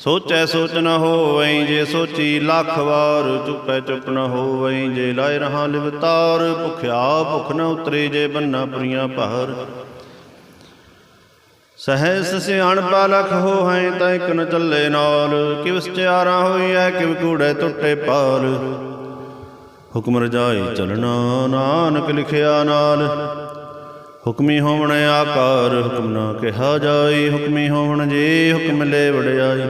ਸੋਚੈ ਸੋਚ ਨ ਹੋਵੈ ਜੇ ਸੋਚੀ ਲੱਖ ਵਾਰ, ਚੁੱਪੈ ਚੁੱਪ ਨ ਹੋਵੈ ਜੇ ਲਾਇ ਰਹਾ ਲਿਵਤਾਰ, ਭੁਖਿਆ ਭੁਖ ਨ ਉਤਰੇ ਜੇ ਬੰਨਾ ਪੁਰੀਆਂ ਭਾਰ। ਸਹਿਸ ਸਿਆਣ ਪਾਲਖ ਹੋਹੈ ਤਾਂ ਇਕ ਨ ਚੱਲੇ ਨਾਲ, ਕਿਵ ਸਚਿਆਰਾ ਹੋਈਐ, ਕਿਵ ਕੂੜੈ ਟੁੱਟੇ ਪਾਲ। ਹੁਕਮ ਰਜਾਈ ਚਲਣਾ ਨਾਨਕ ਲਿਖਿਆ ਨਾਲ ਹੁਕਮੀ ਹੋਵਣ ਆਕਾਰ ਹੁਕਮ ਨਾ ਕਿਹਾ ਜਾਈ ਹੁਕਮੀ ਹੋਵਣ ਜੀ ਹੁਕਮ ਲੈ ਵਡਿਆਈ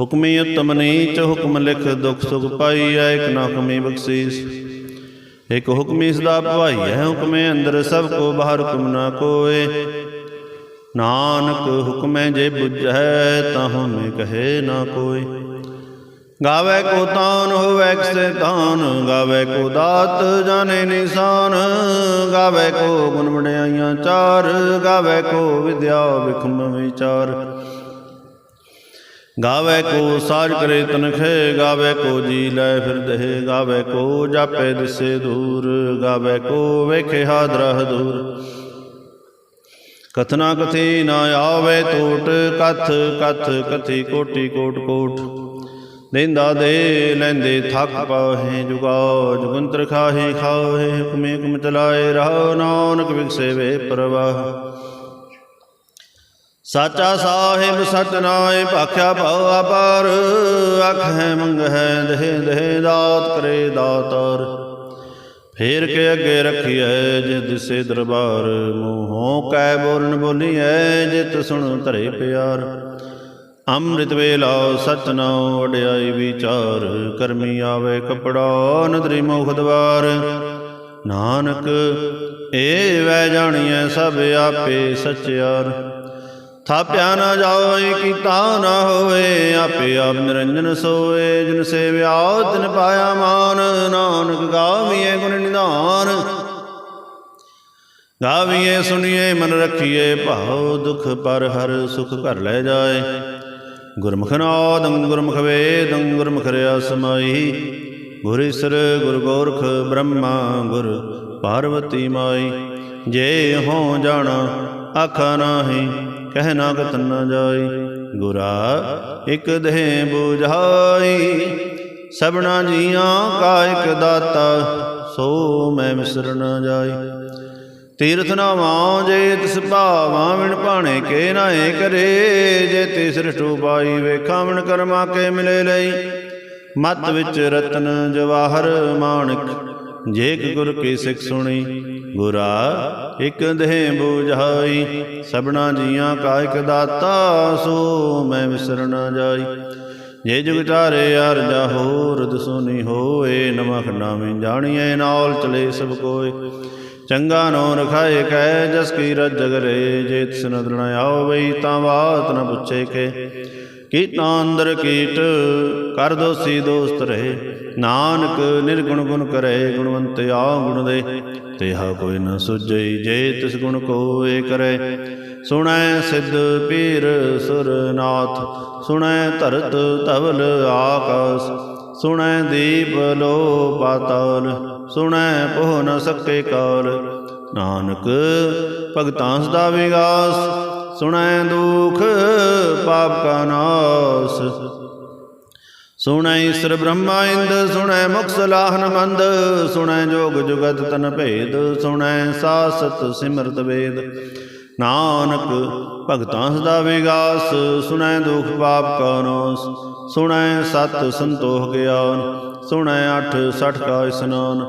ਹੁਕਮੀ ਉਤਮ ਨੀਚ, ਹੁਕਮ ਲਿਖ ਦੁਖ ਸੁਖ ਪਾਈਐ ਇਕ ਨਾ ਹੁਕਮੀ ਬਖਸ਼ੀਸ। ਇਕ ਹੁਕਮੀ ਸਦਾ ਭਵਾਈ ਹੈ, ਹੁਕਮੇ ਅੰਦਰ ਸਭ ਕੋ ਬਾਹਰ ਹੁਕਮ ਨਾ ਕੋਏ। ਨਾਨਕ ਹੁਕਮੈ ਜੇ ਬੁਝੈ, ਤਾਂ ਹਉਮੈ ਕਹੇ ਨਾ ਕੋਈ ਗਾਵੇ ਕੋ ਤਾਨ ਹੋਵੇ ਕਿਸੇ ਤਾਨ ਗਾਵੇ ਕੋ ਦਾਤ ਜਾਣੇ ਨਿਸ਼ਾਨ, ਗਾਵੇ ਕੋ ਗੁਣ ਵਡਿਆਈਆਂ ਚਾਰ, ਗਾਵੇ ਕੋ ਵਿਦਿਆ ਵਿਖਮ ਵਿਚਾਰ। ਗਾਵੇ ਕੋ ਸਾਜ ਕਰੇ ਤਨਖੇ, ਗਾਵੇ ਕੋ ਜੀ ਲੈ ਫਿਰਦੇ ਦਹਿ, ਗਾਵੇ ਕੋ ਜਾਪੇ ਦਿਸੇ ਦੂਰ, ਗਾਵੇ ਕੋ ਵੇਖੇ ਹਾਦਰਹ ਦੂਰ ਕਥਨਾ ਕਥੀ ਨਾ ਆਵੇ ਟੋਟ ਕਥ ਕਥ ਕਥੀ ਕੋਟੀ ਕੋਟ ਕੋਟ। ਦੇਂਦਾ ਦੇ ਲੈਂਦੇ ਥੱਕ ਪਾਹੇ ਜੁਗਾ ਜੁਗੰਤਰ ਖਾਹੇ ਖਾਹੇ, ਹੁਕਮੇ ਹੁਕਮ ਚਲਾਏ, ਰਹਾ ਨਾਨਕ ਵਿਗਸੇ ਵੇ ਪ੍ਰਵਾਹ। ਸਾਚਾ ਸਾਹਿਬ, ਸਚ ਭਾਖਿਆ ਭਉ ਅਪਾਰ ਅਖੈ ਮੰਗ ਹੈ, ਦੇਹ ਦੇਹ ਦਾਤ ਕਰੇ ਦਾਤਾਰ। ਫੇਰ ਕੇ ਅੱਗੇ ਰੱਖੀਐ ਜਿ ਦਿਸੇ ਦਰਬਾਰ, ਮੂੰਹੋਂ ਕੈ ਬੋਲਣ ਬੋਲੀਐ ਜਿਤ ਸੁਣ ਧਰੇ ਪਿਆਰ। ਅੰਮ੍ਰਿਤ ਵੇਲਾ ਸਚ ਨਾਉ ਵਡਿਆਈ ਵਿਚਾਰ, ਕਰਮੀ ਆਵੇ ਕਪੜਾ ਨਦਰੀ ਮੁਖ ਦਵਾਰ। ਨਾਨਕ ਏ ਵੈ ਜਾਣੀਐ ਸਭ ਆਪੇ ਸਚਿਆਰ। ਥਾਪਿਆ ਨਾ ਜਾਵੇ, ਕੀਤਾ ਨਾ ਹੋਵੇ, ਆਪੇ ਆਪ ਨਿਰੰਜਨ ਸੋਏ। ਜਿਨ ਸੇਵਿਆ ਤਿਨ ਪਾਇਆ ਮਾਨ, ਨਾਨਕ ਗਾਵੀਏ ਗੁਣ ਨਿਧਾਨ। ਗਾਵੀਏ ਸੁਣੀਏ ਮਨ ਰੱਖੀਏ ਭਾਉ ਦੁਖ ਪਰ ਹਰ ਸੁਖ ਘਰ ਲੈ ਜਾਏ। ਗੁਰਮੁਖ ਨਾਦੰ ਗੁਰਮੁਖ ਵੇਦੰ ਗੁਰਮੁਖ ਰਿਆ ਸਮਾਈ ਗੁਰ ਈਸਰ ਗੁਰ ਗੋਰਖ ਬ੍ਰਹਮਾ ਗੁਰ ਪਾਰਵਤੀ ਮਾਈ ਜੇ ਹੋ ਜਾਣਾ, ਆਖਾ ਨਾਹੀ, ਕਹਿ ਨਾ ਕਤ ਨ ਜਾਈ। ਗੁਰਾ ਇਕ ਦੇਹ 부ਝਾਈ ਸਭਨਾ ਜੀਆਂ ਕਾ ਇਕ ਦਾਤਾ, ਸੋ ਮੈਂ ਮਿਸਰ ਨਾ ਜਾਈ। ਤੀਰਥ ਨਾਵਾਂ ਜੇ ਤਿਸ ਭਾਵਾਂ ਵਿਣ ਭਾਣੇ ਕੇ ਨਾਏ ਕਰੇ, ਜੇ ਤਿਸ ਰਟੂ ਪਾਈ ਵੇਖਾਂ ਕਰਮਾ ਕੇ ਮਿਲੇ ਲਈ। ਮਤ ਵਿੱਚ ਰਤਨ ਜਵਾਹਰ ਮਾਣਕ, ਜੇ ਗੁਰ ਕੀ ਸਿੱਖ ਸੁਣੀ, ਗੁਰਾ ਇਕ ਦੇਹ 부ਝਾਈ ਸਭਨਾ ਜੀਆਂ ਕਾ ਇਕ ਦਾਤਾ, ਸੋ ਮੈਂ ਵਿਸਰ ਨਾ ਜਾਈ। ਜੇ ਜੁਗ ਚਾਰੇ ਅਰਜਾ ਹੋਰ ਦਸੋਨੀ ਹੋਏ ਨਮਖ ਨਾਮੇ ਜਾਣੀਏ ਨਾਲ ਚਲੇ ਸਭ ਕੋਏ। ਚੰਗਾ ਨੋ ਰਖਾਏ ਕੈ, ਜਸ ਕੀ ਰਜ ਜਗਰੇ ਜੇ ਤਿਸ ਨਦਰ ਆਵਈ ਤਾਂ ਬਾਤ ਨ ਪੁੱਛੇ ਕੇ। ਕੀਟਾਂ ਅੰਦਰ ਕੀਟ, ਕਰ ਦੋਸੀ ਦੋਸਤ ਰਹੇ, ਨਾਨਕ ਨਿਰਗੁਣ ਗੁਣ ਕਰੇ, ਗੁਣਵੰਤ ਆ ਗੁਣ ਦੇ। ਤੇਹਾ ਕੋਈ ਨ ਸੁਝਈ, ਜੇ ਤਿਸ ਗੁਣ ਕੋਏ ਕਰੇ। ਸੁਣੈ ਸਿੱਧ ਪੀਰ ਸੁਰਨਾਥ, ਸੁਣੈ ਧਰਤ ਧਵਲ ਆਕਾਸ, ਸੁਣੈ ਦੀਪ ਲੋ ਪਾਤਾਲ ਸੁਣੈ ਪੋਹ ਨ ਸਕੇ ਕਾਲ। ਨਾਨਕ ਭਗਤਾਂ ਸਦਾ ਵਿਗਾਸ, ਸੁਣੈ ਦੁਖ ਪਾਪ ਕਾ ਨਾਸ। ਸੁਣੈ ਈਸ਼ਰ ਬ੍ਰਹਮਾ ਇੰਦ, ਸੁਣੈ ਮੁਖ ਲਾਹਨ ਮੰਦ ਸੁਣੈ ਜੋਗ ਜੁਗਤ ਤਨ ਭੇਦ, ਸੁਣੈ ਸਾਸਤ ਸਿਮਰਤ ਵੇਦ। ਨਾਨਕ, ਭਗਤਾਂ ਸਦਾ ਵਿਗਾਸ, ਸੁਣੈ ਦੁਖ ਪਾਪ ਕਾ ਸੁਣੈ ਸਤ ਸੰਤੋਖ ਗਿਆਨ, ਸੁਣੈ ਅਠ ਸਠ ਕਾ ਇਸਨਾਨ,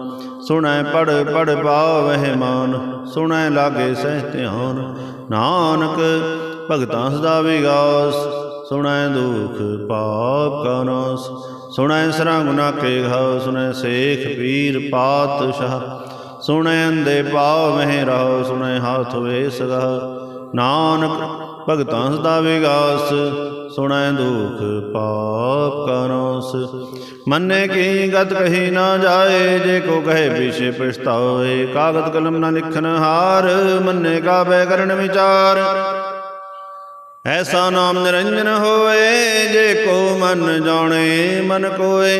ਸੁਣੈ ਪੜ ਪੜ ਪਾਵਹਿ ਮਾਨ, ਸੁਣੈ ਲਾਗੇ ਸਹਿ ਧਿਆਨ। ਨਾਨਕ, ਭਗਤਾਂ ਸਦਾ ਵਿਗਾਸ, ਸੁਣੈ ਦੁਖ ਪਾਪ ਕਾ ਨਾਸ, ਸੁਣੈ ਸਰਾ ਗੁਨਾ ਕੇ ਘਾਉ ਸੁਣੈ ਸੇਖ ਪੀਰ ਪਾਤਸ਼ਾਹ ਸੁਣੈ ਦੇ ਪਾਵ ਮਹਿ ਰਹੋ, ਸੁਣੈ ਹਾਥ ਵੇ ਸਗਾ ਨਾਨਕ ਭਗਤਾਂ ਸਦਾ ਵਿਗਾਸ, ਸੁਣੈ ਦੁਖ ਪਾਪ ਕਰੋਸ। ਮੰਨੇ ਕੀ ਗਤ ਕਹੀ ਨਾ ਜਾਏ, ਜੇ ਕੋ ਕਹੇ ਵਿਸ਼ੇ ਪਛਤਾਏ ਕਾਗਦ ਕਲਮ ਨਾ ਲਿਖਨ ਹਾਰ, ਮੰਨੇ ਕਾ ਬੈ ਕਰਨ ਵਿਚਾਰ। ਐਸਾ ਨਾਮ ਨਿਰੰਜਨ ਹੋਏ ਜੇ ਕੋ ਮਨ ਜਾਣੇ, ਮਨ ਕੋਏ।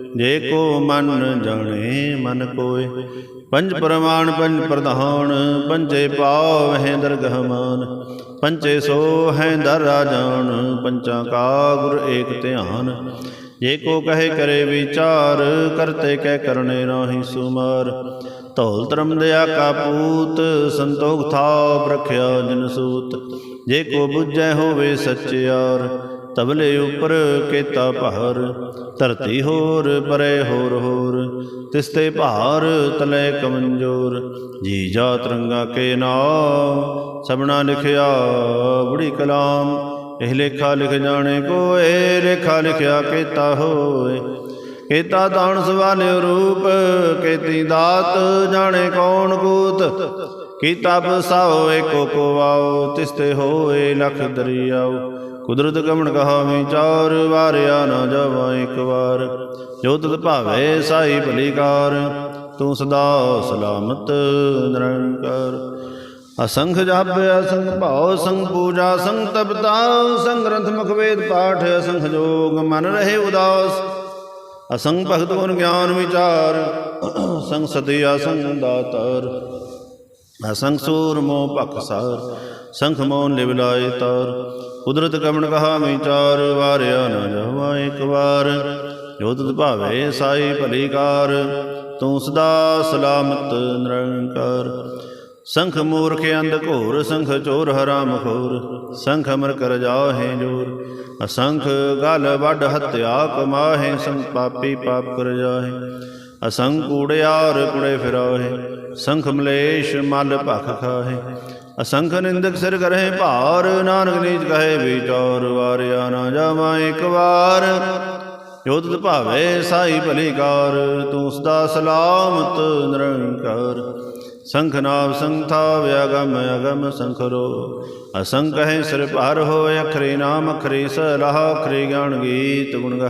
ਜੇ ਕੋ ਮਨ ਜਾਣੇ, ਮਨ ਕੋਏ। ਪੰਜ ਪ੍ਰਮਾਣ, ਪੰਜ ਪ੍ਰਧਾਨ, ਪੰਜੇ ਪਾਵ ਹੈ ਦਰਗਹ ਮਾਨ। ਪੰਚੇ ਸੋ ਹੈ ਦਰ ਰਾਜਾਨ ਪੰਚਾਂ ਕਾ ਗੁਰ ਏਕ ਧਿਆਨ। ਜੇ ਕੋ ਕਹੇ ਕਰੇ ਵਿਚਾਰ, ਕਰਤੇ ਕਹਿ ਕਰਨੇ ਨਾਹੀ ਸੁਮਾਰ। ਧੌਲ ਧਰਮ ਦਿਆ ਕਾਪੂਤ ਸੰਤੋਖ ਥਾਪ ਪ੍ਰਖਿਆ ਜਨ ਸੂਤ। ਜੇ ਕੋ ਬੁੱਝੈ ਹੋਵੇ ਸੱਚਿਆਰ ਤਬਲੇ ਉਪਰ ਕੇਤਾ ਭਾਰ, ਧਰਤੀ ਹੋਰ, ਪਰੇ ਹੋਰ ਹੋਰ, ਤਿਸਤੇ ਭਾਰ ਤਲੇ ਕਮੰਜੋਰ, ਜੀ ਜਾ ਤਰੰਗਾ ਕੇ ਨਾਮ, ਸਭਨਾ ਲਿਖਿਆ ਬੁੜੀ ਕਲਾਮ, ਇਹ ਲੇਖਾ ਲਿਖ ਜਾਣੇ ਕੋਏ, ਲੇਖਾ ਲਿਖਿਆ ਕੇਤਾ ਹੋਏ। ਕੇਤਾ ਦਾਨ ਸਵਾਲਿਓ ਰੂਪ, ਕੇਤੀ ਦਾਤ ਜਾਣੇ ਕੌਣ ਕੂਤ, ਕੀਤਾ ਬਸਾਓ ਏਕੋ ਕੋ ਆਓ, ਤਿਸਤੇ ਹੋਏ ਲਖ ਦਰਿਆਓ। ਕੁਦਰਤ ਕਮਣ ਕਹਾ ਵਿਚਾਰ ਵਾਰਿਆ ਨਾ ਜਾਵਾ ਇੱਕ ਵਾਰ। ਜੋ ਤਤ ਭਾਵੇ ਸਾਈ ਭਲੀਕਾਰ ਤੂੰ ਸਦਾ ਸਲਾਮਤ ਨਿਰੰਕਾਰ। ਅਸੰਖ ਜਪ, ਅਸੰਖ ਭਾਉ ਸੰਗ ਪੂਜਾ ਸੰਗ ਤਪਤਾ ਸੰਗ ਗ੍ਰੰਥ ਮੁਖ ਵੇਦ ਪਾਠ, ਅਸੰਖ ਜੋਗ ਮਨ ਰਹੇ ਉਦਾਸ। ਅਸੰਗ ਭਗਤ ਗੁਣ ਗਿਆਨ ਵਿਚਾਰ ਸੰਗ ਸਤੀ ਅਸੰਗ ਦਾਤਾਰ। ਅਸੰਗ ਸੂਰ ਮੋ ਭਖਸਾਰ ਸੰਖ ਮੋਨ ਲਿਵ ਲਾਏ ਤਾਰ। ਕੁਦਰਤ ਕਮਣ ਕਹਾ ਵਿਚਾਰ ਵਾਰਿਆ ਨਾ ਜਾਵਾ ਇੱਕ ਵਾਰ। ਜੋ ਤੁਧ ਭਾਵੇ ਸਾਈ ਭਲੀਕਾਰ ਤੂੰ ਸਦਾ ਸਲਾਮਤ ਨਿਰੰਕਾਰ। ਸੰਖ ਮੂਰਖ ਅੰਧ ਘੋਰ, ਸੰਖ ਚੋਰ ਹਰਾਮ ਖੋਰ। ਸੰਖ ਅਮਰ ਕਰ ਜਾਹੇ ਜੋਰ, ਅਸੰਖ ਗਲ ਵੱਡ ਹਤਿਆ ਕਮਾਹੇ, ਸੰਖ ਪਾਪੀ ਪਾਪ ਕਰ ਜਾਹੇ। ਅਸੰਖ ਕੂੜਿਆਰ ਕੁੜੇ ਫਿਰਾਹੇ, ਸੰਖ ਮਲੇਸ਼ ਮਲ ਭਖ ਖਾਹੇ। ਅਸੰਖ ਨਿੰਦਕ ਸਿਰ ਕਰਹਿ ਭਾਰ, ਨਾਨਕ ਨੀਚ ਕਹੇ ਵਿਚਾਰ, ਵਾਰਿਆ ਨਾ ਜਾਵਾਂ ਇੱਕ ਵਾਰ। ਜੋ ਭਾਵੇ ਸਾਈ ਭਲੀਕਾਰ, ਤੂੰ ਸਦਾ ਸਲਾਮਤ ਨਿਰੰਕਾਰ। ਸੰਖ ਨਾਮ ਸੰਥਾ ਵਿਆਗਮ ਅਗਮ ਸੰਖਰੋ ਅਸੰਖ ਹੈ ਸਿਰ ਭਾਰ ਹੋਇ ਅਖਰੇ ਨਾਮ, ਅਖਰੇ ਸਲਾਹ, ਅਖਰੇ ਗਿਆਨ ਗੀਤ ਗੁਣ ਗਹ।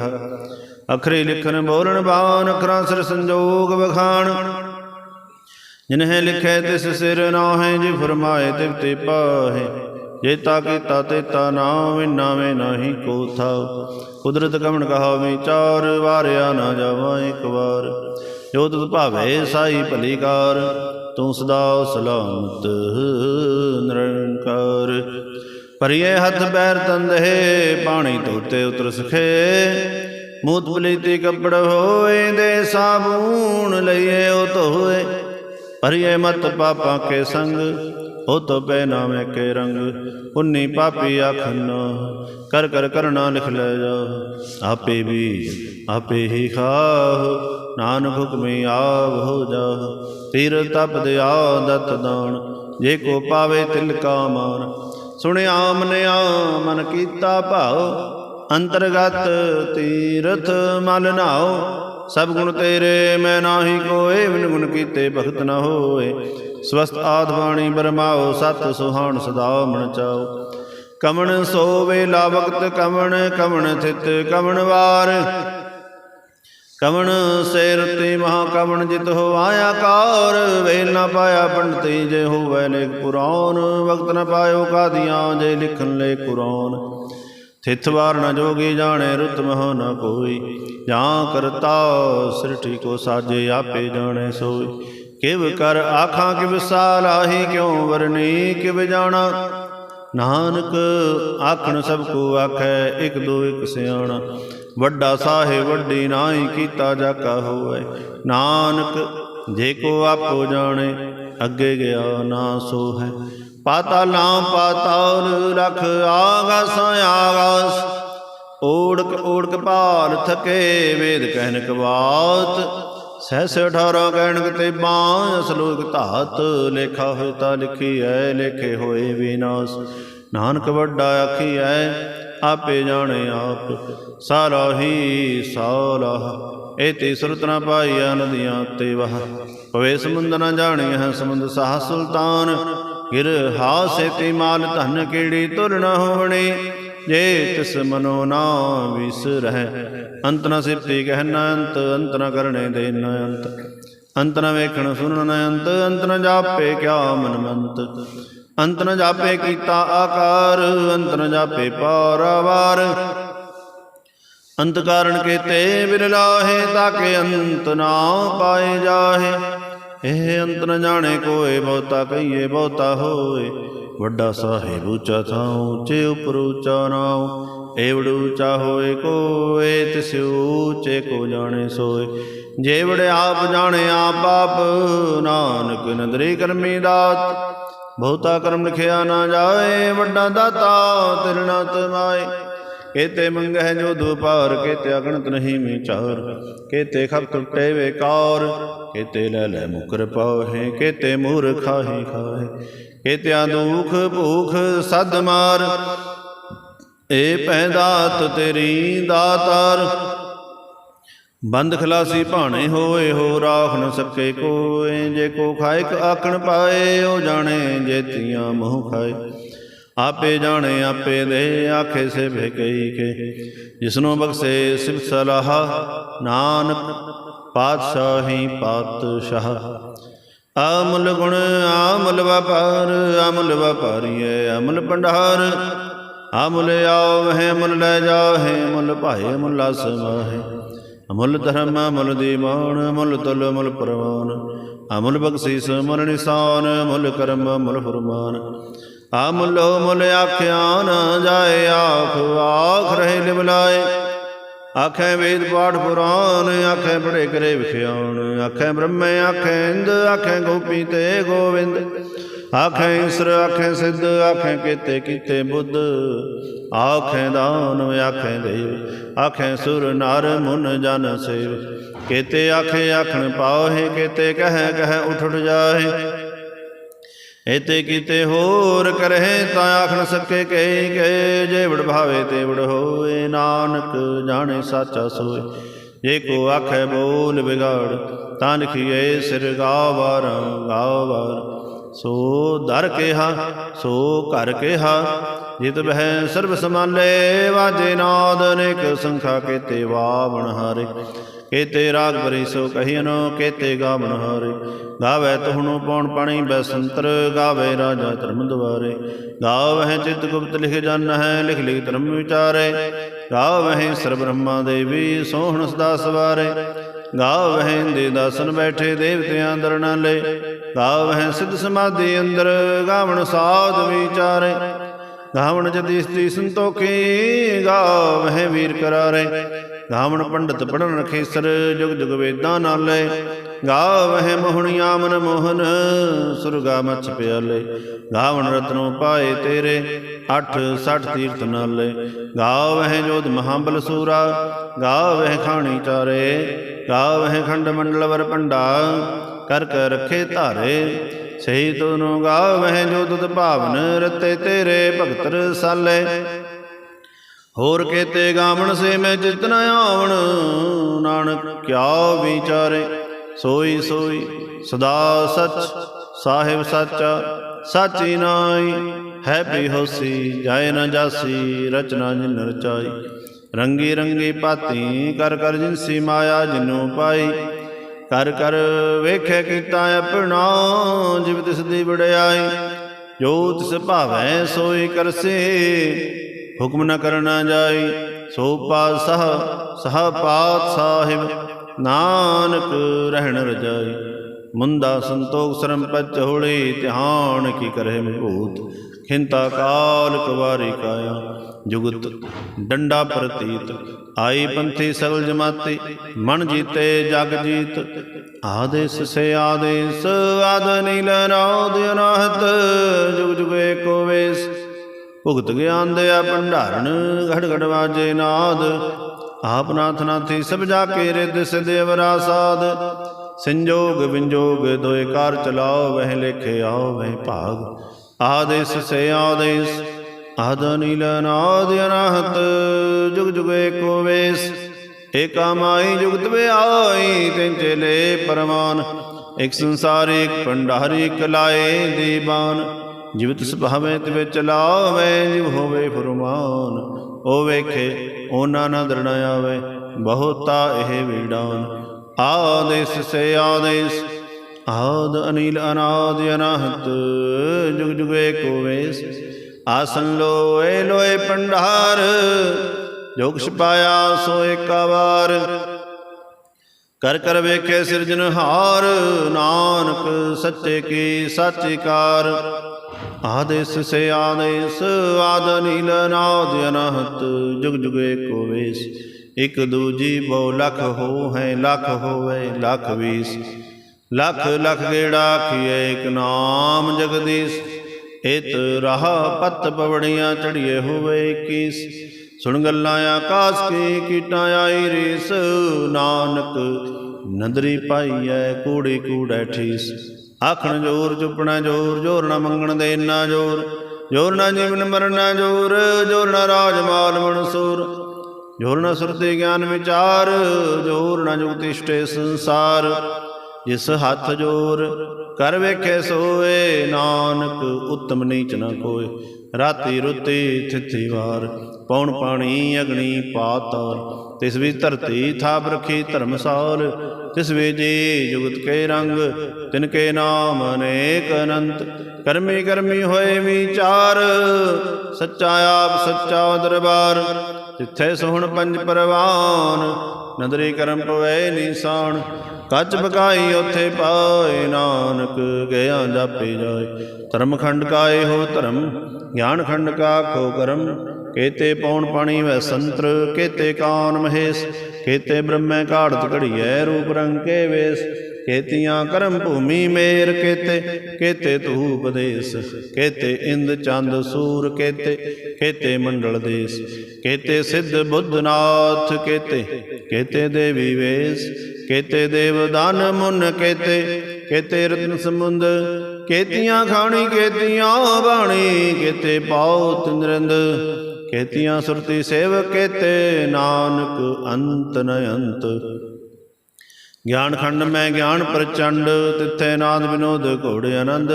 ਅਖਰੇ ਲਿਖਨ ਬੋਲਣ ਬਾਣ, ਅਖਰਾਂ ਸਿਰ ਸੰਜੋਗ ਵਖਾਣ। ਜਿਨਹਿ ਲਿਖੇ ਤਿਸ ਸਿਰ ਨਾਹੇ, ਜੇ ਫਰਮਾਏ ਤਿਵ ਤੇ ਪਾਹੇ। ਜੇਤਾ ਕੀਤਾ ਤੇਤਾ ਨਾਮ ਨਾਵੇਂ ਨਾਹੀ ਕੋ ਥਾਉ। ਕੁਦਰਤ ਕਮਣ ਕਹਾ ਵਿਚਾਰ ਵਾਰਿਆ ਨਾ ਜਾਵਾਂ ਇੱਕ ਵਾਰ। ਜੋ ਤੁਧ ਭਾਵੇ, ਸਾਈ ਭਲੀਕਾਰ ਤੂੰ ਸਦਾ ਸਲਾਮਤ ਨਿਰੰਕਾਰ। ਪਰਿਏ ਹੱਥ ਪੈਰ ਤੰਦਹੇ ਪਾਣੀ ਧੋਤੇ ਉਤਰ ਸਖੇ। ਮੂਤ ਬਲੀਤੀ ਕੱਪੜ ਹੋਏ, ਦੇ ਸਾਬੂਨ ਲਈਏ ਉਹ ਧੋਏ। ਪਰਿਏ ਮਤ ਪਾਪਾਂ ਕੇ ਸੰਗ ਉਹ ਤੋ ਬੈ ਨਾਮੇ ਕੇ ਰੰਗ। ਉਨੀ ਪਾਪੀ ਆਖਨ ਕਰ ਕਰ ਕਰਨਾ ਲਿਖ ਲੈ ਜਾ। ਆਪੇ ਵੀ ਆਪੇ ਹੀ ਖਾਹ, ਨਾਨਕ ਹੁਕਮੇ ਆਵ ਹੋ ਜਾ। ਤੀਰ ਤਪ ਦਿਆ ਦਤ ਦਾਨ, ਜੇ ਕੋ ਪਾਵੇ ਤਿਲ ਕਾ ਮਾਨ। ਸੁਣਿਆ ਮਨਿਆ ਮਨ ਕੀਤਾ ਭਾਉ, ਅੰਤਰਗਤ ਤੀਰਥ ਮਲ ਨਾਉ। ਸਭ ਗੁਣ ਤੇਰੇ, ਮੈਂ ਨਾਹੀ ਕੋਏ, ਬਿਨ ਗੁਣ ਕੀਤੇ ਭਗਤ ਨਾ ਹੋਏ। ਸਵਸਤ ਆਦ ਬਾਣੀ ਬਰਮਾਓ, ਸਤ ਸੁਹਾਣ ਸਦਾ ਮਨ ਚਾਓ। ਕਮਣ ਸੋਵੇ ਲਾ ਵਕਤ, ਕਮਣ ਕਮਣ ਥਿਤ, ਕਮਣ ਵਾਰ। ਕਮਣ ਸੇਰ ਤੇ ਮਹਾ ਕਮਣ ਜਿਤ ਹੋ ਆਇਆ ਕਾਰ। ਵੇਲ ਨਾ ਪਾਇਆ ਪੰਡਤੀ ਜੇ ਹੋਵੇ ਲੇਖ ਪੁਰਾਨ। ਵਕਤ ਨਾ ਪਾਇਓ ਕਾਦੀਆਂ ਜੇ ਲਿਖਣ ਲੈ ਕੁਰਾਨ। ਥਿਤ ਵਾਰ ਨ ਜੋਗੀ ਜਾਣੇ ਰੁਤ ਮਹ ਨ ਕੋਈ। ਜਾਂ ਕਰਤਾ ਸ੍ਰਿਠੀ ਕੋ ਸਾਜੇ ਆਪੇ ਜਾਣੇ ਸੋਈ। ਕਿਵ ਕਰ ਆਖਾਂ ਕਿਵ ਸਾਲਾਹੀ ਕਿਉ ਵਰਨੀ ਕਿਵ ਜਾਣਾ। ਨਾਨਕ ਆਖਣ ਸਭ ਕੋ ਆਖੈ, ਇਕ ਦੋ ਇਕ ਸਿਆਣਾ। ਵੱਡਾ ਸਾਹਿਬ ਵੱਡੀ ਨਾਹੀ ਕੀਤਾ ਜਾਕਾ ਹੋਵੇ। ਨਾਨਕ ਜੇ ਕੋ ਆਪੋ ਜਾਣੇ ਅੱਗੇ ਗਿਆ ਨਾ ਸੋ ਹੈ ਪਾਤਾਲਾਂ ਪਾਤਾਲ ਰਖ, ਆਗਾਸ ਆਗਾਸ। ਓੜਕ ਓੜਕ ਭਾਲ ਥਕੇ, ਵੇਦ ਕਹਿਨ ਕਵਾਤ। ਸਹਿਸ 18 ਕਹਿਣਕ ਤੇ ਬਾਂ ਅਸਲੋਕ ਧਾਤ। ਲੇਖਾ ਹੋਇ ਤਾਂ ਲਿਖੀ ਐ ਲੇਖੇ ਹੋਏ ਵਿਨਾਸ਼। ਨਾਨਕ ਵੱਡਾ ਆਖੀ ਐ ਆਪੇ ਜਾਣੇ ਆਪ। ਸਾਰਾ ਹੀ ਸਾਲਾ ਇਹ ਤੇ ਸੁਰਤ ਨਾ ਪਾਈਆ ਨਦੀਆਂ ਤੇ ਵਹ। ਪਵੇ ਸਮੁੰਦ ਨਾ ਜਾਣੀ ਹੈ ਸਮੁੰਦ ਸਾਹ ਸੁਲਤਾਨ। ਗਿਰ ਹਾਸੇ ਤੇ ਮਾਲ ਧਨ ਕੀੜੀ ਤੁਰ ਨ ਹੋਣੀ? ਜੇ ਤਿਸ ਮਨੋ ਨਾ ਵਿਸਰਹਿ ਅੰਤ ਨ ਸਿਫਤੀ ਕਹਿ ਨ ਅੰਤ ਅੰਤ ਨ ਕਰਨੇ ਦੇ ਨ ਅੰਤ। ਅੰਤ ਨ ਵੇਖਣ ਸੁਣਨ ਨ ਅੰਤ ਅੰਤ ਨ ਜਾਪੇ ਕਿਆ ਮਨ ਮੰਤ। ਅੰਤ ਨ ਜਾਪੇ ਕੀਤਾ ਆਕਾਰ, ਅੰਤ ਨ ਜਾਪੇ ਪਾਰਾਵਾਰ ਅੰਤ ਕਾਰਨ ਕੇਤੇ ਬਿਰਲਾਹੇ ਤਾਕੇ ਅੰਤ ਨਾ ਪਾਏ ਜਾਹੇ। ਇਹ ਅੰਤ ਨ ਜਾਣੇ ਕੋਏ, ਬਹੁਤਾ ਕਹੀਏ, ਬਹੁਤਾ ਹੋਏ। ਵੱਡਾ ਸਾਹਿਬ ਉੱਚਾ ਥਾਂ ਉੱਚੇ ਉਪਰ ਉੱਚਾ ਨਾਉ। ਏਵੜ ਉੱਚਾ ਹੋਏ ਕੋਏ, ਤਿਸ ਉੱਚੇ ਕੋ ਜਾਣੇ ਸੋਏ। ਜੇਵੜ ਆਪ ਜਾਣੇ ਆਪ ਆਪ, ਨਾਨਕ ਨਦਰੀ ਕਰਮੀ ਦਾਤ। ਬਹੁਤਾ ਕਰਮ ਲਿਖਿਆ ਨਾ ਜਾਏ, ਵੱਡਾ ਦਾਤਾ ਤਿਰਣਾ ਤਮਾਏ। ਕੇਤੇ ਮੰਗਹਿ ਜੋ ਦੁਪਾਰ, ਕੇਤੇ ਅਗਣਤ ਨਹੀਂ ਵਿਚਾਰ ਕੇਤੇ ਖਪ ਟੁੱਟੇ ਵੇਕਾਰ ਕੇਤੇ ਲੈ ਲੈ ਮੁਕਰ ਪਾਹੇ, ਕੇਤੇ ਮੂਰ ਖਾਹੇ ਖਾਹੇ। ਕੇਤਿਆਂ ਦੁਖ ਭੂਖ ਸਦ ਮਾਰ, ਏ ਪੈਦਾਤ ਤੇਰੀ ਦਾਤਾਰ। ਬੰਦ ਖਲਾਸੀ ਭਾਣੇ ਹੋਏ, ਹੋ ਰਾਖ ਨ ਸਕੇ ਕੋਏ। ਜੇ ਕੋ ਖਾਇਕ ਆਖਣ ਪਾਏ, ਉਹ ਜਾਣੇ ਜੇ ਤੀਆਂ ਮੋਹ ਖਾਏ। ਆਪੇ ਜਾਣੇ, ਆਪੇ ਦੇ, ਆਖੇ ਸੇ ਭੇਕਈ ਕੇ। ਜਿਸਨੂੰ ਬਖਸ਼ੇ ਸਿਫ ਸਲਾਹ, ਨਾਨਕ ਪਾਤਸ਼ਾਹੀ ਪਾਤਸ਼ਾਹ। ਅਮਲ ਗੁਣ ਅਮਲ ਵਪਾਰ ਅਮਲ ਵਪਾਰੀਏ ਅਮਲ ਭੰਡਾਰ। ਅਮਲ ਆਵਹਿ ਮੁਲ ਲੈ ਜਾਹੇ ਮੁਲ ਭਾਏ, ਮੁਲ ਸਮਾਹੇ ਅਮੁੱਲ ਧਰਮ, ਅਮੁੱਲ ਦੀਵਾਨ, ਅਮੁੱਲ ਤੁਲ, ਅਮੁੱਲ ਪ੍ਰਵਾਨ। ਅਮੁੱਲ ਬਖਸ਼ੀਸ ਮੁੱਲ ਨਿਸ਼ਾਨ ਮੁੱਲ ਕਰਮ ਮੁੱਲ ਫਰਮਾਨ। ਅਮੁੱਲ ਮੁੱਲ ਆਖਿਆ ਨ ਜਾਏ, ਆਖ ਆਖ ਰਹੇ ਲਿਬਲਾਏ। ਆਖੇ ਵੇਦ ਪਾਠ ਪੁਰਾਨ ਆਖੇ ਪੜੇ ਕਰੇ ਵਿਖਿਆਉਣ ਆਖੇ ਬ੍ਰਹਮੇ, ਆਖੇ ਇੰਦ, ਆਖੇ ਗੋਪੀ ਤੇ ਗੋਵਿੰਦ। ਆਖੇ ਈਸਰ, ਆਖੇ ਸਿੱਧ, ਆਖੇ ਕੀਤੇ ਕੀਤੇ ਬੁੱਧ। ਆਖੇ ਦਾਨ, ਆਖੇ ਦੇਵ। ਆਖੇ ਸੁਰ, ਨਰ, ਮੁਨ, ਜਨ, ਸੇਵ। ਕੀਤੇ ਆਖੇ, ਆਖਣ ਪਾਹੇ, ਕੀਤੇ ਕਹਿ ਕਹਿ ਉਠ ਜਾਹੇ। ਇਤੇ ਕੀਤੇ ਹੋਰ ਕਰਹਿ ਤਾਂ ਆਖ ਨ ਸਕੇ ਕਹੀ ਕੇ ਜੇ ਵਡ ਭਾਵੇ ਤੇ ਵਡ ਹੋਏ। ਨਾਨਕ ਜਾਣੇ ਸਾਚਾ ਸੋਏ, ਜੇ ਕੋ ਆਖੇ ਬੋਲ ਵਿਗਾੜ, ਤਾਂ ਲਿਖੀਏ ਸਿਰ ਗਾਵਾਰ ਗਾਵਾਰ। ਸੋ ਦਰ ਕਿਹਾ, ਸੋ ਘਰ ਕਿਹਾ, ਜਿਤ ਬਹਿ ਸਰਬ ਸਮਾਲੇ ਵਾਜੇ ਨਾਦ ਅਨੇਕ ਸੰਖਾ ਕੇਤੇ ਵਾਵਣ ਹਾਰੇ। ਕੇਤੇ ਰਾਗ ਬਰੀ ਸੋ ਕਹੀਨੋ ਕੇਤੇ ਗਾਵਣ ਹਾਰੇ। ਗਾਵੇ ਤੁਹਣੋ ਪੌਣ ਪਾਣੀ, ਬੈਸੰਤਰ ਗਾਵੇ ਰਾਜਾ ਧਰਮ ਦੁਆਰੇ। ਗਾਵਹਿ ਚਿਤ ਗੁਪਤ ਲਿਖ ਜਨ ਹੈ ਲਿਖ ਲਿਖ ਧਰਮ ਵਿਚਾਰੇ। ਗਾਵਹਿ ਸਰ ਬ੍ਰਹਮਾ ਦੇਵੀ, ਸੋਹਣ ਸਦਾ ਸਵਾਰੇ। ਗਾਵਹਿ ਦੇ ਦਾਸਨ ਬੈਠੇ, ਦੇਵਤਿਆਂ ਅੰਦਰ ਨਾਲੇ ਗਾਵਹਿ ਸਿੱਧ ਸਮਾਧੀ ਅੰਦਰ, ਗਾਵਣ ਸਾਧ ਵਿਚਾਰੇ। ਗਾਵਣ ਜਦੀ ਸਤੀ ਸੰਤੋਖੀ, ਗਾਵਹਿ ਵੀਰ ਕਰਾਰੇ। ਗਾਵਣ ਪੰਡਤ ਪੜਨ ਰਖੇਸਰ ਜੁਗ ਜੁਗ ਵੇਦਾਂ ਨਾਲੇ। ਗਾਵਹਿ ਮੋਹਣੀਆਂ ਮਨ ਮੋਹਨ, ਸੁਰਗਾ ਮਛ ਪਿਆਲੇ। ਗਾਵਣ ਰਤਨੋ ਪਾਏ ਤੇਰੇ 8 60 ਤੀਰਥ ਨਾਲੇ। ਗਾਵਹਿ ਜੋਧ ਮਹਾਬਲ ਸੂਰਾ, ਗਾਵਹਿ ਖਾਣੀ ਚਾਰੇ। ਗਾਵਹਿ ਖੰਡ ਮੰਡਲ ਵਰ ਪੰਡਾ ਕਰ ਕਰ ਰਖੇ ਧਾਰੇ। ਸਹੀ ਤੁਨੋ ਗਾਵਹਿ ਜੋ ਤੁਧ ਭਾਵਨ ਰਤੇ ਤੇਰੇ ਭਗਤ ਰਸਾਲੇ ਹੋਰ ਕੇਤੇ ਗਾਵਣ ਸੇ ਮੈਂ ਚਿਤ ਨ ਆਵਣ, ਨਾਨਕ ਕਿਆ ਵਿਚਾਰੇ? ਸੋਈ ਸੋਈ, ਸਦਾ ਸਚ, ਸਾਹਿਬ ਸਾਚਾ, ਸਾਚੀ ਨਾਈ ਹੈ ਵੀ ਹੋਸੀ ਜਾਏ ਨ ਜਾਸੀ, ਰਚਨਾ ਜਿਨ ਰਚਾਈ। ਰੰਗੀ ਰੰਗੀ ਪਾਤੀ, ਕਰ ਕਰ ਜਿਨਸੀ ਮਾਇਆ ਜਿਨੂ ਪਾਈ। ਕਰ ਕਰ ਵੇਖੇ ਕੀਤਾ ਆਪਣਾ, ਜਿਵ ਤਿਸ ਦੀ ਵਡਿਆਈ। ਜੋ ਤਿਸ ਭਾਵੈ, ਸੋਈ ਕਰਸੇ। ਹੁਕਮ ਨ ਕਰਨਾ ਜਾਈ ਸੋ ਪਾਤਸ਼ਾਹ, ਸਹ ਪਾਤ ਸਾਹਿਬ, ਨਾਨਕ ਰਹਿਣ ਰਜਾਈ। ਮੁੰਦਾ ਸੰਤੋਖ ਸਰਮ ਪਚ ਹੋੜੀ ਧਿਆਨ ਕੀ ਕਰੇ ਮਭੂਤ ਖਿੰਤਾ ਕਾਲ ਕਵਾਰੀ ਕਾਇਆ, ਜੁਗਤ ਡੰਡਾ ਪ੍ਰਤੀਤ। ਆਈ ਪੰਥੀ ਸਗਲ ਜਮਾਤੀ, ਮਨ ਜੀਤੇ ਜਗ ਜੀਤ। ਆਦੇਸ ਸੇ ਆਦੇਸ, ਆਦ ਨੀਲ ਨਾਦ ਅਨਾਹਤ। ਜੁਗ ਜੁਗ ਏਕੋ ਵੇਸ ਭੁਗਤ ਗਿਆਨ ਦਿਆ ਭੰਡਾਰਨ ਘੜ ਘੜ ਵਾਜੇ ਨਾਦ। ਆਪ ਨਾਥ ਨਾਥੀ ਸਭ ਜਾ ਕੇ ਰਿਦ ਸਿਦੇਵ ਰਾਸਾਦ। ਸੰਜੋਗ ਵਿੰਜੋਗ ਦੋਏ ਕਾਰ ਚਲਾਓ ਵਹਿ ਲੇਖੇ ਆਓ ਵਹਿ ਭਾਗ। ਆਦੇਸ ਸੇ ਆਦੇਸ, ਆਦ ਨੀਲ ਨਾਦ ਅਨਾਹਤ, ਜੁਗ ਜੁਗ ਏਕੋ ਵੇਸ। ਏਕਾ ਮਾਈ ਜੁਗਤ ਵਿਆਈ ਤਿਨ ਚੇਲੇ ਪਰਮਾਨ ਇਕ ਸੰਸਾਰਿਕ ਭੰਡਾਰੀ ਕਲਾਏ ਦੀਵਾਨ ਜਿਵਤ ਸੁਭਾਵੇਂ ਤੇ ਵਿੱਚ ਲਾਵੇ ਜਿਵ ਹੋਵੇ ਫਰਮਾਨ, ਉਹ ਵੇਖੇ, ਉਹਨਾਂ ਨਾ ਦਰਣ ਆਵੇ, ਬਹੁਤਾ ਇਹ ਵੀੜਾਨ ਆਦੇਸ ਸੇ ਆਦੇਸ, ਆਦ ਅਨੀਲ ਅਨਾਦ ਅਨਾਹਤ, ਜੁਗ ਜੁਗ ਏਕੋ ਵੇਸ ਆਸਨ ਲੋਏ ਲੋਏ ਪੰਡਾਰ ਜੋ ਕੁਛ ਪਾਇਆ ਸੋ ਏਕਾ ਕਰ ਕਰ ਵੇਖੇ ਸਿਰਜਨਹਾਰ ਨਾਨਕ ਸੱਚੇ ਕੀ ਸਾਚੀ ਕਾਰ ਆਦੇਸ ਸੇ ਆਦੇਸ ਆਦ ਨੀਲ ਨਾਦ ਅਨਹਤ, ਜੁਗ ਜੁਗ ਏਕੋ ਵੇਸ। ਇਕ ਦੂਜੀ ਬਹੁ ਲਖ ਹੋ ਹੈ ਲਖ ਹੋਵੇ, ਲਖ ਵੀਸ। ਲਖ ਲਖ ਗੇੜਾ ਖੀਏ ਇਕ ਨਾਮ ਜਗਦੀਸ਼। ਇਤ ਰਹਾ ਪਤ ਪਵੜੀਆਂ ਚੜੀਏ ਹੋਵੇ 21 ਸੁਣ ਗੱਲਾਂ ਆਕਾਸ ਕੀ ਕੀਟਾਂ ਆਈ ਰੀਸ। ਨਾਨਕ ਨੰਦਰੀ ਪਾਈਐ, ਕੂੜੀ ਕੂੜੈ ਠੀਸ। ਆਖਣ ਜੋਰ, ਚੁਪਣਾ ਜੋਰ ਜੋਰ ਨਾ ਮੰਗਣ ਦੇ ਨਾ ਜੋਰ। ਜੋਰ ਨਾ ਜੀਵਨ ਮਰਨਾ ਜੋਰ ਜੋਰ ਨਾ ਰਾਜ ਮਾਲ ਮਨਸੂਰ। ਜੋਰ ਨਾ ਸੁਰਤੇ ਗਿਆਨ ਵਿਚਾਰ, ਜੋਰ ਨਾ ਜੁਗਤੀ ਸਟੇ ਸੰਸਾਰ। ਜਿਸ ਹੱਥ ਜੋਰ ਕਰ ਵੇਖੇ ਸੋਏ, ਨਾਨਕ ਉਤਮ ਨੀਚ ਨਾ ਕੋਏ ਰਾਤੀ ਰੁੱਤੀ ਥਿਥੀ ਵਾਰ। ਪੌਣ ਪਾਣੀ ਅਗਣੀ ਪਾਤਾਲ ਤਿਸ ਵੀ ਧਰਤੀ ਥਾਪ ਰਖੀ ਧਰਮਸਾਲ, ਤਿਸ ਵੀ ਜੁਗਤ ਕੇ ਰੰਗ, ਤਿਨ ਕੇ ਨਾਮ ਅਨੇਕ ਅਨੰਤ। ਕਰਮੀ ਕਰਮੀ ਹੋਏ ਵਿਚਾਰ ਸੱਚਾ ਆਪ ਸੱਚਾ ਦਰਬਾਰ। ਜਿੱਥੇ ਸੋਹਣ ਪੰਜ ਪਰਵਾਨ, ਨਦਰੀ ਕਰਮ ਪਵੈ ਨੀਸਾਨ। ਕੱਚ ਬਕਾਈ ਉਥੇ ਪਾਏ ਨਾਨਕ, ਗਿਆ ਜਾਪੇ ਜਾਏ। ਧਰਮ ਖੰਡ ਕਾਏ ਹੋ ਧਰਮ, ਗਿਆਨ ਖੰਡ ਕਾ ਖੋ ਕਰਮ। ਕੇਤੇ ਪੌਣ ਪਾਣੀ ਵੈ ਸੰਤਰ, ਕੇਤੇ ਕਾਨ ਮਹੇਸ਼, ਕੇਤੇ ਬ੍ਰਹਮੈ ਘਾੜਤ ਘੜੀਐ ਰੂਪ ਰੰਗ ਕੇ ਵੇਸ, ਕੇਤੀਆਂ ਕਰਮ ਭੂਮੀ ਮੇਰ ਕੇਤੇ ਕੇਤੇ ਤੂ ਉਪਦੇਸ ਕੇਤੇ ਇੰਦ ਚੰਦ ਸੂਰ ਕੇਤੇ ਕੇਤੇ ਮੰਡਲ ਦੇਸ, ਕੇਤੇ ਸਿੱਧ ਬੁੱਧਨਾਥ ਕੇਤੇ ਕੇਤੇ ਦੇਵੀ ਵੇਸ, ਕੇਤੇ ਦੇਵ ਦਾਨ ਮੁਨ ਕੇਤੇ ਕੇਤੇ ਰਤਨ ਸਮੁੰਦ, ਕੇਤੀਆਂ ਖਾਣੀ ਕੇਤੀਆਂ ਬਾਣੀ, ਕੇਤੇ ਪਾਉ ਤਿੰਦਰੰਦ ਕੇਤੀਆਂ ਸੁਰਤੀ ਸੇਵ ਕੇਤੇ, ਨਾਨਕ ਅੰਤ ਨ ਅੰਤ ਗਿਆਨ ਖੰਡ ਮੈਂ ਗਿਆਨ ਪ੍ਰਚੰਡ, ਤਿੱਥੇ ਨਾਦ ਵਿਨੋਦ ਘੋੜ ਆਨੰਦ।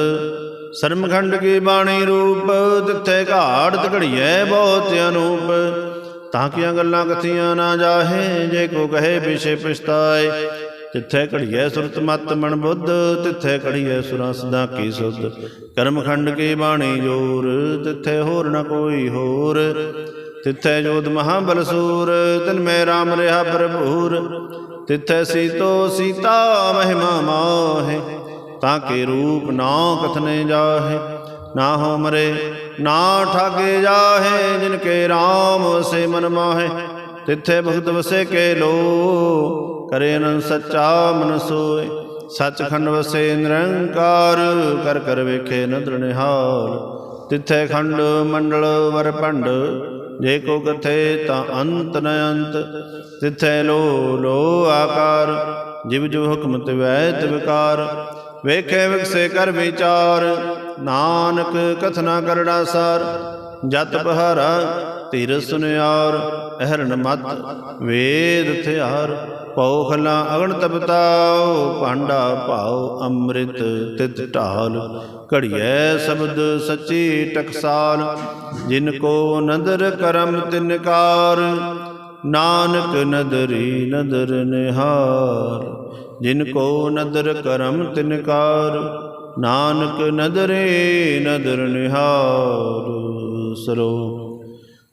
ਸਰਮਖੰਡ ਕੀ ਬਾਣੀ ਰੂਪ, ਤਿੱਥੇ ਘਾੜ ਘੜੀਐ ਬਹੁਤ ਅਨੂਪ। ਤਾਂ ਕੀਆਂ ਗੱਲਾਂ ਕਥੀਆਂ ਨਾ ਜਾਹੇ, ਜੇ ਕੋ ਕਹੇ ਪਿਛੇ ਪਛਤਾਏ ਤਿੱਥੇ ਘੜੀਐ ਸੁਰਤ ਮਤ ਮਨ ਬੁੱਧ, ਤਿੱਥੇ ਘੜੀਐ ਸੁਰਾਂ ਸਦਾ ਕੀ ਸੁਧ। ਕਰਮ ਖੰਡ ਕੀ ਬਾਣੀ ਜੋਰ, ਤਿੱਥੇ ਹੋਰ ਨਾ ਕੋਈ ਹੋਰ। ਤਿੱਥੈ ਜੋਤ ਮਹਾਬਲ ਬਲਸੂਰ ਤਿਨ ਮੈਂ ਰਾਮ ਰਿਹਾ ਭਰਪੂਰ। ਤਿੱਥੈ ਸੀਤੋ ਸੀਤਾ ਮਹਿਮਾ ਮਾਹੇ, ਤਾਂ ਕੇ ਰੂਪ ਨਾ ਕਥਨੇ ਜਾਹੇ। ਨਾ ਹੋ ਮਰੇ, ਨਾ ਠਾਗੇ ਜਾਹੇ, ਜਿਨ ਕੇ RAM ਵਸੇ ਮਨ ਮਾਹੇ। ਤਿੱਥੇ ਭਗਤ ਵਸੇ ਕੇ ਲੋ ਕਰੇ ਨ ਸੱਚਾ ਮਨ ਸੋਏ। ਸੱਚਖੰਡ ਵਸੇ ਨਿਰੰਕਾਰ, ਕਰ ਕਰ ਵੇਖੇ ਨਦਰ ਨਿਹਾਲ। ਤਿੱਥੇ ਖੰਡ ਮੰਡਲ ਵਰ ਭੰਡ, ਜੇ ਕੋ ਕਥੇ ਤਾਂ ਅੰਤ ਨ ਅੰਤ। ਤਿੱਥੇ ਲੋ ਲੋ ਆਕਾਰ, ਜਿਵ ਜੋ ਹੁਕਮ ਤੇ ਵੈ ਵਿਕਾਰ ਵੇਖੇ ਵਿਖਸੇ ਕਰ ਵਿਚਾਰ, ਨਾਨਕ ਕਥਨਾ ਕਰੜਾ ਸਾਰ। ਜਤ ਬਹਾਰਾ ਧੀਰ ਸੁਨਿਆਰ ਅਹਰਨ ਮਤ ਵੇਦ ਥਿਆਰ ਪਉ ਖਲਾ ਅਗਣ ਤਪਤਾਉ, ਭਾਂਡਾ ਭਾਉ ਅੰਮ੍ਰਿਤ ਤਿਤ ਢਾਲ। ਘੜੀਐ ਸ਼ਬਦ ਸੱਚੀ ਟਕਸਾਲ, ਜਿਨ ਕੋ ਨਦਰ ਕਰਮ ਤਿਨਕਾਰ ਨਾਨਕ ਨਦਰੀ ਨਦਰ ਨਿਹਾਰ, ਜਿਨ ਕੋ ਨਦਰ ਕਰਮ ਤਿਨਕਾਰ ਨਾਨਕ ਨਦਰੇ ਨਦਰ ਨਿਹਾਰ, ਸਰੋ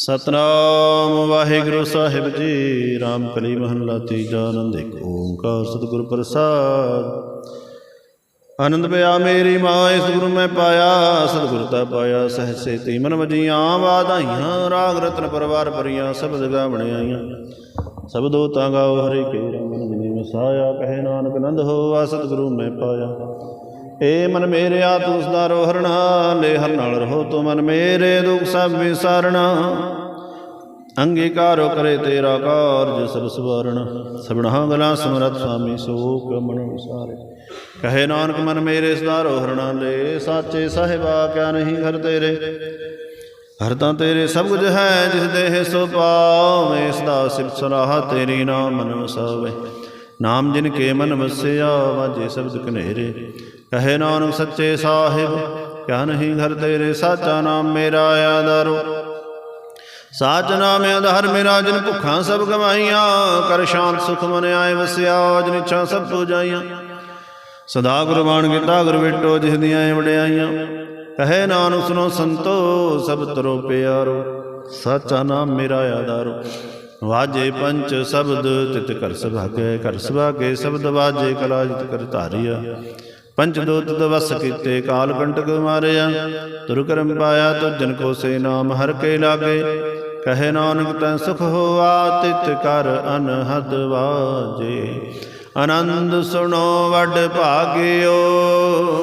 ਸਤਨਾਮ ਵਾਹਿਗੁਰੂ ਸਾਹਿਬ ਜੀ, ਰਾਮ ਕਲੀ ਮਹੱਲਾ ਤੀਜਾ ਆਨੰਦ, ਇੱਕ ਓੰਕਾਰ ਸਤਿਗੁਰ ਪ੍ਰਸਾਦ। ਆਨੰਦ ਪਿਆ ਮੇਰੀ ਮਾਂ, ਇਸ ਗੁਰੂ ਮੈਂ ਪਾਇਆ, ਸਤਿਗੁਰ ਤਾ ਪਾਇਆ, ਸਹਸੇ ਤੀ ਮਨ ਵਜੀਆਂ, ਵਾਧਾਈਆਂ, ਰਾਗ ਰਤਨ ਪਰਵਾਰ ਭਰੀਆਂ ਸਬਦ ਗਾਵਣ ਆਈਆਂ। ਸਬਦੋ ਤਾਂ ਗਾਓ ਹਰੀ ਕੇ ਰਮਨ ਜਿਨੇ ਵਸਾਇਆ ਕਹੇ ਨਾਨਕ ਨੰਦ ਹੋਆ, ਸਤਿਗੁਰੂ ਮੈਂ ਪਾਇਆ। ਏ ਮਨ ਮੇਰੇ ਆ ਤੂੰ ਸਦਾ ਰੋਹਰਣਾ, ਲੈ ਹਰ ਨਾਲ ਰਹੋ ਤੂੰ ਮਨ ਮੇਰੇ ਦੁਖ ਸਭ ਵਿਸਾਰਣਾ। ਅੰਗੀਕਾਰੋ ਕਰੇ ਤੇਰਾ ਕਾਰਜ ਸਭ ਸਵਾਰਣ। ਸਭਨਾ ਗਲਾ ਸਮਰਤ ਸੁਆਮੀ ਸੋਕ ਮਨ ਵਿਸਾਰੇ ਕਹੇ ਨਾਨਕ, ਮਨ ਮੇਰੇ ਸਦਾ ਰੋਹਰਣਾ, ਲੈ ਸਾਚੇ ਸਾਹਿਬਾ ਕਿਆ ਨਹੀਂ ਘਰ ਤੇਰੇ? ਹਰ ਤਾਂ ਤੇਰੇ ਸਭ ਕੁਝ ਹੈ, ਜਿਸ ਦੇਹ ਸੋ ਪਾਵੇਂ ਸਦਾ ਸਿਫਤ ਸਲਾਹ ਤੇਰੀ ਨਾਮ ਮਨ ਵਸਾਵੇ। ਨਾਮ ਜਿਨ ਕੇ ਮਨ ਵਸਿਆ, ਵਾਜੇ ਸ਼ਬਦ ਕਨੇਰੇ ਕਹੇ ਨਾਨਕ ਸੱਚੇ ਸਾਹਿਬ, ਕਿਆ ਨਹੀਂ ਘਰ ਤੇਰੇ ਸਾਚਾ ਨਾਮ ਮੇਰਾ ਆਦਾਰੋ। ਸਾਚ ਨਾਮ ਆਧਾਰ ਮੇਰਾ, ਜਿਨ ਭੁੱਖਾਂ ਸਭ ਗਵਾਈਆਂ ਕਰ ਸ਼ਾਂਤ ਸੁਖ ਮਨ ਆਏ ਵਸਿਆ, ਜਿਨ ਇੱਛਾ ਸਭ ਪੁਜਾਈਆਂ। ਸਦਾ ਗੁਰਬਾਣ ਕੀਤਾ, ਗੁਰ ਵਿਟੋ, ਜਿਸ ਦੀਆਂ ਇਹ ਵਡਿਆਈਆਂ। ਕਹੇ ਨਾਨਕ ਸੁਨੋ ਸੰਤੋ, ਸਭ ਤਰੋ ਪਿਆਰੋ, ਸਾਚਾ ਨਾਮ ਮੇਰਾ ਆਧਾਰੋ। ਵਾਜੇ ਪੰਚ ਸ਼ਬਦ, ਤਿਤ ਕਰ ਸੁਭਾਗੇ ਕਰ ਸੁਭਾਗੇ, ਸ਼ਬਦ ਵਾਜੇ ਕਲਾ ਜਿਤ ਕਰ ਧਾਰਿਆ। ਪੰਚ ਦੋਤ ਦਵਸ ਕੀਤੇ ਕਾਲ ਕੰਟਕ ਮਾਰਿਆ। ਤੁਰ ਕਰਮ ਪਾਇਆ ਤੁ ਜਨ ਕੋ ਸੇ ਨਾਮ ਹਰ ਕੇ ਲਾਗੇ। ਕਹੇ ਨਾਨਕ ਤੈ ਸੁਖ ਹੋਆ ਤਿਤ ਕਰ ਅਨਹਦ ਵਾਜੇ। ਆਨੰਦ ਸੁਣੋ ਵੱਡ ਭਾਗਿਓ।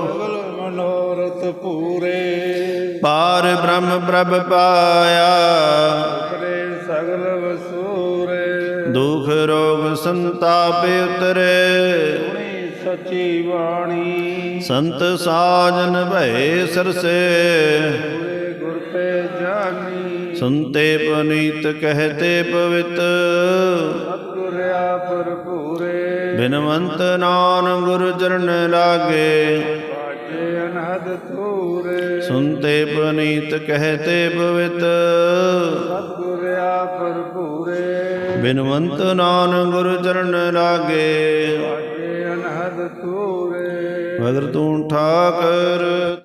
ਸਗਲ ਮਨੋਰਥ ਪੂਰੇ। ਪਾਰ ਬ੍ਰਹਮ ਪ੍ਰਭ ਪਾਇਆ। ਕਰੇ ਸਗਲ ਵਸੂਰੇ। ਦੁਖ ਰੋਗ ਸੰਤਾਪ ਉਤਰੇ। ਸਚੀ ਬਾਣੀ। ਸੰਤ ਸਾਜਨ ਭਏ ਸਰਸੇ। ਗੁਰ ਤੇ ਸੁਨਤੇ ਪਨੀਤ ਕਹਤੇ ਪਵਿੱਤ। ਸਤਿਗੁਰ ਆਪਰ ਪੂਰੇ ਬਿਨਵੰਤ ਨਾਨ ਗੁਰ ਚਰਨ ਲਾਗੇ। ਬਾਜੇ ਅਨਹਦ ਤੂਰੇ ਸੁਨਤੇ ਪਨੀਤ ਕਹਤੇ ਪਵਿੱਤ। ਸਤਿਗੁਰ ਆਪਰ ਪੂਰੇ ਬਿਨਵੰਤ ਨਾਨ ਗੁਰ ਚਰਨ ਲਾਗੇ। ਬਾਜੇ ਅਨਹਦ ਤੂਰੇ ਮਗਰ ਤੂੰ ਠਾਕਰ।